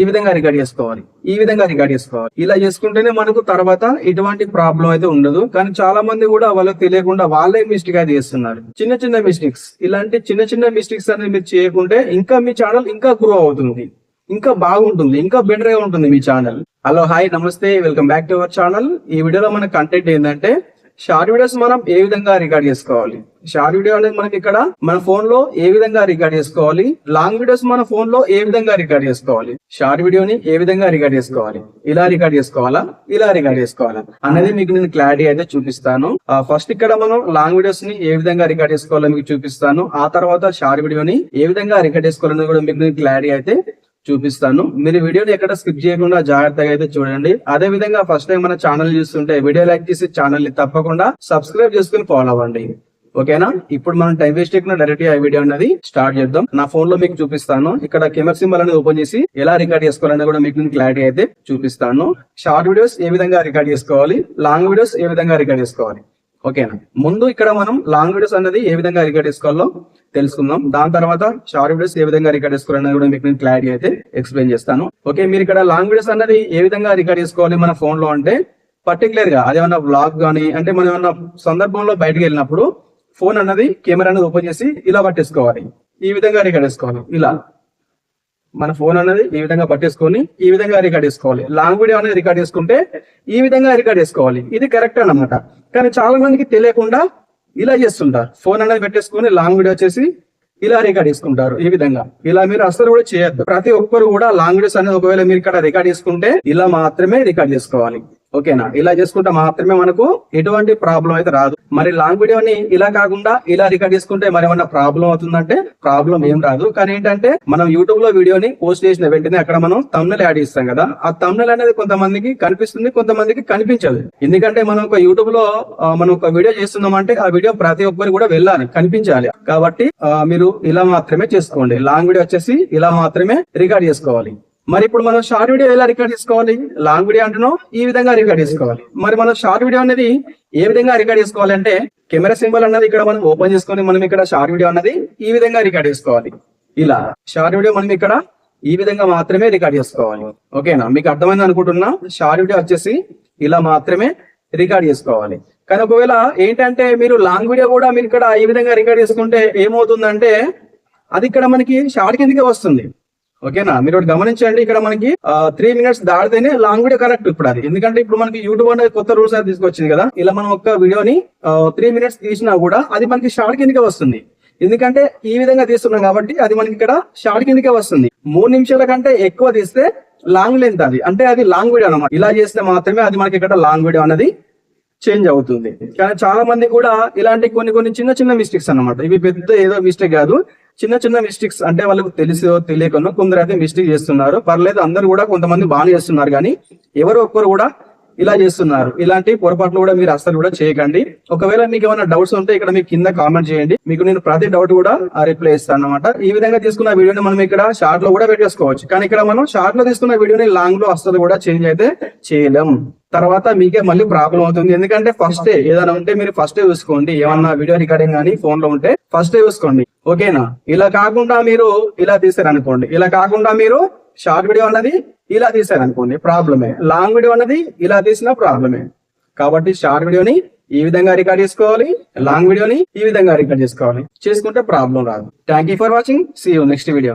ఈ విధంగా రికార్డ్ చేసుకోవాలి. ఈ విధంగా రికార్డ్ చేసుకోవాలి. ఇలా చేసుకుంటేనే మనకు తర్వాత ఎటువంటి ప్రాబ్లం అయితే ఉండదు. కానీ చాలా మంది కూడా వాళ్ళకి తెలియకుండా వాళ్ళే మిస్టేక్ అయితే చేస్తున్నారు. చిన్న చిన్న మిస్టేక్స్ ఇలాంటి చిన్న చిన్న మిస్టేక్స్ అనేది మీరు చేయకుంటే ఇంకా మీ ఛానల్ ఇంకా గ్రో అవుతుంది. ఇంకా బాగుంటుంది. ఇంకా బెటర్గా ఉంటుంది మీ ఛానల్ హలో హాయ్ నమస్తే. Welcome back to our channel ఈ వీడియోలో మన కంటెంట్ ఏంటంటే షార్ట్ వీడియోస్ మనం ఏ విధంగా రికార్డ్ చేసుకోవాలి? షార్ట్ వీడియో అనేది మనకి ఇక్కడ మన ఫోన్లో ఏ విధంగా రికార్డ్ చేసుకోవాలి? లాంగ్ వీడియోస్ మన ఫోన్లో ఏ విధంగా రికార్డ్ చేసుకోవాలి? షార్ట్ వీడియోని ఏ విధంగా రికార్డ్ చేసుకోవాలి? ఇలా రికార్డ్ చేసుకోవాలా? ఇలా రికార్డ్ చేసుకోవాలా? అనేది మీకు నేను క్లారిటీ అయితే చూపిస్తాను. ఫస్ట్ ఇక్కడ మనం లాంగ్ వీడియోస్ని ఏ విధంగా రికార్డ్ చేసుకోవాలో మీకు చూపిస్తాను. ఆ తర్వాత షార్ట్ వీడియోని ఏ విధంగా రికార్డ్ చేసుకోవాలని కూడా మీకు నేను క్లారిటీ అయితే చూపిస్తాను. మీరు వీడియోని ఎక్కడ స్కిప్ చేయకుండా జాగ్రత్తగా అయితే చూడండి. అదే విధంగా ఫస్ట్ టైం మన ఛానల్ చూస్తుంటే వీడియో లైక్ చేసి ఛానల్ని తప్పకుండా సబ్స్క్రైబ్ చేసుకుని ఫాలో అవ్వండి. ఓకేనా? ఇప్పుడు మనం టైం వేస్ట్ చేయకుండా డైరెక్ట్ ఆ వీడియో అనేది స్టార్ట్ చేద్దాం. నా ఫోన్లో మీకు చూపిస్తాను. ఇక్కడ కెమెరా సింబల్ అనేది ఓపెన్ చేసి ఎలా రికార్డ్ చేసుకోవాలని కూడా మీకు క్లారిటీ అయితే చూపిస్తాను. షార్ట్ వీడియోస్ ఏ విధంగా రికార్డ్ చేసుకోవాలి? లాంగ్ వీడియోస్ ఏ విధంగా రికార్డ్ చేసుకోవాలి? ఓకేనా? ముందు ఇక్కడ మనం లాంగ్ వీడియోస్ అనేది ఏ విధంగా రికార్డ్ చేసుకోవాలో తెలుసుకుందాం. దాని తర్వాత షార్ట్ వీడియోస్ ఏ విధంగా రికార్డ్ చేసుకోవాలనేది కూడా మీకు నేను క్లారిటీ అయితే ఎక్స్ప్లెయిన్ చేస్తాను. ఓకే మీరు ఇక్కడ లాంగ్ వీడియోస్ అనేది ఏ విధంగా రికార్డ్ చేసుకోవాలి మన ఫోన్లో అంటే పర్టికులర్గా అదేమన్నా బ్లాగ్ కానీ అంటే మనం ఏమన్నా సందర్భంలో బయటకు వెళ్ళినప్పుడు ఫోన్ అన్నది కెమెరా అనేది ఓపెన్ చేసి ఇలా పట్టేసుకోవాలి. ఈ విధంగా రికార్డ్ చేసుకోవాలి. ఇలా. మన ఫోన్ అనేది ఈ విధంగా పట్టేసుకొని ఈ విధంగా రికార్డ్ చేసుకోవాలి లాంగ్ వీడియో అనేది రికార్డ్ చేసుకుంటే ఈ విధంగా రికార్డ్ చేసుకోవాలి ఇది కరెక్ట్ అన్నమాట. కానీ చాలా మందికి తెలియకుండా ఇలా చేస్తుంటారు. ఫోన్ అనేది పెట్టేసుకొని లాంగ్ వీడియో వచ్చేసి ఇలా రికార్డ్ చేసుకుంటారు ఈ విధంగా. ఇలా మీరు అసలు కూడా చేయొద్దు. ప్రతి ఒక్కరు కూడా లాంగ్ వీడియోస్ అనేది ఒకవేళ మీరు ఇక్కడ రికార్డ్ చేసుకుంటే ఇలా మాత్రమే రికార్డ్ చేసుకోవాలి ఓకేనా? ఇలా చేసుకుంటే మాత్రమే మనకు ఎటువంటి ప్రాబ్లం అయితే రాదు. మరి లాంగ్ వీడియోని ఇలా కాకుండా ఇలా రికార్డ్ చేసుకుంటే మరి ఏమన్నా ప్రాబ్లం అవుతుందంటే ప్రాబ్లం ఏం రాదు. కానీ ఏంటంటే మనం యూట్యూబ్లో వీడియోని పోస్ట్ చేసిన వెంటనే అక్కడ మనం తమ్నెల్ యాడ్ చేస్తాం కదా. ఆ తమ్నెల్ అనేది కొంతమందికి కనిపిస్తుంది కొంతమందికి కనిపించదు. ఎందుకంటే మనం ఒక యూట్యూబ్లో మనం ఒక వీడియో చేస్తున్నాం అంటే ఆ వీడియో ప్రతి ఒక్కరు కూడా వెళ్ళాలి కనిపించాలి. కాబట్టి మీరు ఇలా మాత్రమే చేసుకోండి. లాంగ్ వీడియో వచ్చేసి ఇలా మాత్రమే రికార్డ్ చేసుకోవాలి. మరి ఇప్పుడు మనం షార్ట్ వీడియో ఎలా రికార్డ్ చేసుకోవాలి? లాంగ్ వీడియో అంటున్నాం ఈ విధంగా రికార్డ్ చేసుకోవాలి. మరి మనం షార్ట్ వీడియో అనేది ఏ విధంగా రికార్డ్ చేసుకోవాలి అంటే కెమెరా సింబల్ అన్నది ఇక్కడ మనం ఓపెన్ చేసుకొని మనం ఇక్కడ షార్ట్ వీడియో అన్నది ఈ విధంగా రికార్డ్ చేసుకోవాలి. ఇలా షార్ట్ వీడియో మనం ఇక్కడ ఈ విధంగా మాత్రమే రికార్డ్ చేసుకోవాలి. ఓకేనా మీకు అర్థమైంది అనుకుంటున్నా? షార్ట్ వీడియో వచ్చేసి ఇలా మాత్రమే రికార్డ్ చేసుకోవాలి. కానీ ఒకవేళ ఏంటంటే మీరు లాంగ్ వీడియో కూడా మీరు ఇక్కడ ఈ విధంగా రికార్డ్ చేసుకుంటే ఏమవుతుందంటే అది ఇక్కడ మనకి షార్ట్ కిందకే వస్తుంది. ఓకేనా? మీరు గమనించండి ఇక్కడ మనకి త్రీ మినిట్స్ దాడితేనే లాంగ్ వీడియో కరెక్ట్ ఇప్పుడు అది. ఎందుకంటే ఇప్పుడు మనకి యూట్యూబ్ అనేది కొత్త రూల్స్ అనేది తీసుకొచ్చింది కదా? ఇలా మనం ఒక్క వీడియోని త్రీ మినిట్స్ తీసినా కూడా అది మనకి షార్ట్ కిందకే వస్తుంది. ఎందుకంటే ఈ విధంగా తీస్తున్నాం కాబట్టి అది మనకి ఇక్కడ షార్ట్ కిందకే వస్తుంది. మూడు నిమిషాల కంటే ఎక్కువ తీస్తే లాంగ్ లెంత్ అది. అంటే అది లాంగ్ వీడియో అనమాట ఇలా చేస్తే మాత్రమే అది మనకి ఇక్కడ లాంగ్ వీడియో అనేది చేంజ్ అవుతుంది. కానీ చాలా మంది కూడా ఇలాంటి కొన్ని కొన్ని చిన్న చిన్న మిస్టేక్స్ అన్నమాట. ఇవి పెద్ద ఏదో మిస్టేక్ కాదు. చిన్న చిన్న మిస్టేక్స్ అంటే వాళ్ళకు తెలిసో తెలియకనో కొందరు అయితే మిస్టేక్ చేస్తున్నారు. పర్లేదు అందరు కూడా కొంతమంది బాగా చేస్తున్నారు కానీ ఎవరో ఒక్కరు కూడా ఇలా చేస్తున్నారు. ఇలాంటి పొరపాట్లు కూడా మీరు అసలు కూడా చేయకండి. ఒకవేళ మీకు ఏమైనా డౌట్స్ ఉంటే ఇక్కడ మీకు కింద కామెంట్ చేయండి. మీకు నేను ప్రతి డౌట్ కూడా రిప్లై ఇస్తాను అనమాట ఈ విధంగా తీసుకున్న వీడియోని మనం ఇక్కడ షార్ట్లో కూడా పెట్టేసుకోవచ్చు. కానీ ఇక్కడ మనం షార్ట్లో తీసుకున్న వీడియోని లాంగ్లో అసలు కూడా చేంజ్ అయితే చేయలేం. తర్వాత మీకే మళ్ళీ ప్రాబ్లం అవుతుంది. ఎందుకంటే ఫస్ట్ ఏదైనా ఉంటే మీరు ఫస్ట్ చూసుకోండి. ఏమన్నా వీడియో రికార్డింగ్ కానీ ఫోన్లో ఉంటే ఫస్ట్ చూసుకోండి. ఓకేనా ఇలా కాకుండా మీరు ఇలా తీసారనుకోండి. ఇలా కాకుండా మీరు షార్ట్ వీడియో అన్నది ఇలా తీసారనుకోండి ప్రాబ్లమే. లాంగ్ వీడియో అన్నది ఇలా తీసిన ప్రాబ్లమే. కాబట్టి షార్ట్ వీడియోని ఈ విధంగా రికార్డ్ చేసుకోవాలి లాంగ్ వీడియోని ఈ విధంగా రికార్డ్ చేసుకోవాలి. చేసుకుంటే ప్రాబ్లం రాదు. Thank you for watching see you next video